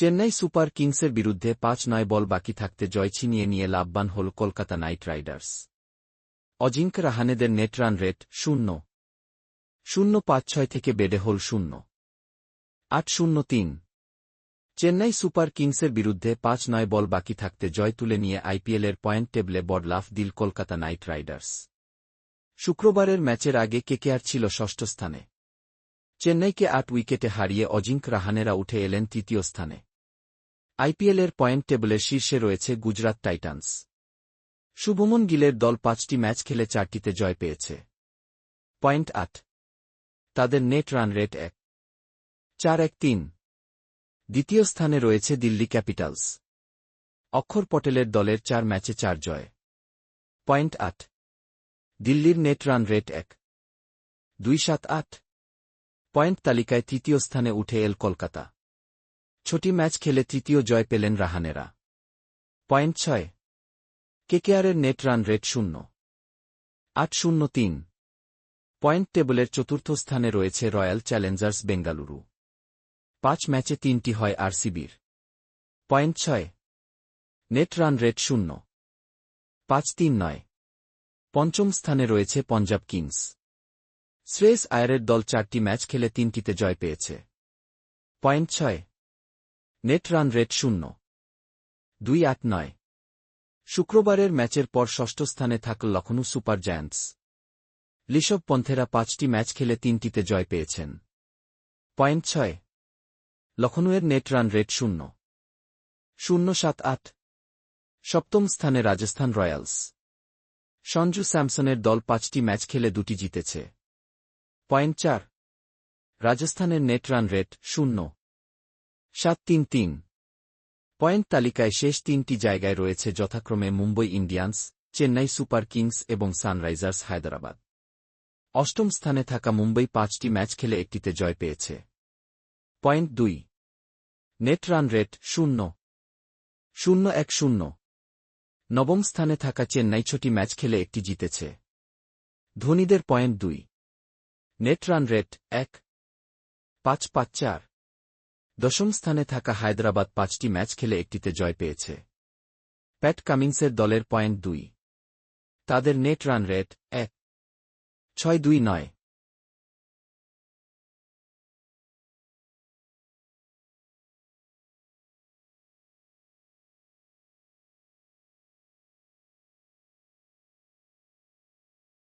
Chennai super কিংসের বিরুদ্ধে পাঁচ নয় বল বাকি থাকতে জয় ছিনিয়ে নিয়ে লাভবান হল কলকাতা নাইট রাইডার্স। অজিঙ্ক রাহানেদের নেট রান রেট শূন্য। শূন্য পাঁচ ছয় থেকে বেড়ে হল শূন্য। আট শূন্য তিন। চেন্নাই সুপার কিংসের বিরুদ্ধে পাঁচ নয় বল বাকি থাকতে জয় তুলে নিয়ে আইপিএলের পয়েন্ট টেবলে বডলাফ দিল কলকাতা নাইট রাইডার্স। শুক্রবারের ম্যাচের আগে কেকেআর ছিল ষষ্ঠ স্থানে। চেন্নাইকে আট উইকেটে হারিয়ে অজিঙ্ক রাহানেরা উঠে এলেন তৃতীয় স্থানে। আইপিএলের পয়েন্ট টেবলের শীর্ষে রয়েছে গুজরাট টাইটান্স। শুভমন গিলের দল পাঁচটি ম্যাচ খেলে চারটিতে জয় পেয়েছে। পয়েন্ট আট। তাদের নেট রান রেট এক। চার এক তিন। দ্বিতীয় স্থানে রয়েছে দিল্লি ক্যাপিটালস। অক্ষর পটেলের দলের চার ম্যাচে চার জয়। পয়েন্ট আট। দিল্লির নেট রান রেট এক। দুই সাত আট। পয়েন্ট তালিকায় তৃতীয় স্থানে উঠে এল কলকাতা। ছটি ম্যাচ খেলে তৃতীয় জয় পেলেন রাহানেরা। পয়েন্ট ছয়। কেকেআরের নেট রান রেট শূন্য। আট শূন্য তিন। পয়েন্ট টেবলের চতুর্থ স্থানে রয়েছে রয়্যাল চ্যালেঞ্জার্স বেঙ্গালুরু। পাঁচ ম্যাচে তিনটি হয় আরসিবির। পয়েন্ট ছয়। নেট রান রেট শূন্য। পাঁচ তিন নয়। পঞ্চম স্থানে রয়েছে পঞ্জাব কিংস। শ্রেয়স আয়ারের দল চারটি ম্যাচ খেলে তিনটিতে জয় পেয়েছে। পয়েন্ট ছয়। নেট রান রেট শূন্য। দুই আট নয়। শুক্রবারের ম্যাচের পর ষষ্ঠ স্থানে থাকল লখনৌ সুপার জায়ান্টস। ঋষভ পন্থেরা পাঁচটি ম্যাচ খেলে তিনটিতে জয় পেয়েছেন। পয়েন্ট ছয়। লখনৌয়ের নেট রান রেট শূন্য। শূন্য সাত আট। সপ্তম স্থানে রাজস্থান রয়্যালস। সঞ্জু স্যামসনের দল পাঁচটি ম্যাচ খেলে দুটি জিতেছে। পয়েন্ট চার। রাজস্থানের নেট রান রেট শূন্য। সাত তিন তিন। পয়েন্ট তালিকায় শেষ তিনটি জায়গায় রয়েছে যথাক্রমে Mumbai Indians, Chennai Super Kings এবং সানরাইজার্স হায়দরাবাদ। অষ্টম স্থানে থাকা মুম্বই পাঁচটি ম্যাচ খেলে একটিতে জয় পেয়েছে। পয়েন্ট দুই। নেট রান রেট শূন্য। শূন্য এক শূন্য। নবম স্থানে থাকা চেন্নাই ছটি ম্যাচ খেলে একটি জিতেছে। ধোনিদের পয়েন্ট দুই। নেট রান রেট এক। পাঁচ পাঁচ চার। দশম স্থানে থাকা হায়দ্রাবাদ পাঁচটি ম্যাচ খেলে একটিতে জয় পেয়েছে। প্যাট কামিংসের দলের পয়েন্ট দুই। তাদের নেট রান রেট এক। ছয় দুই নয়।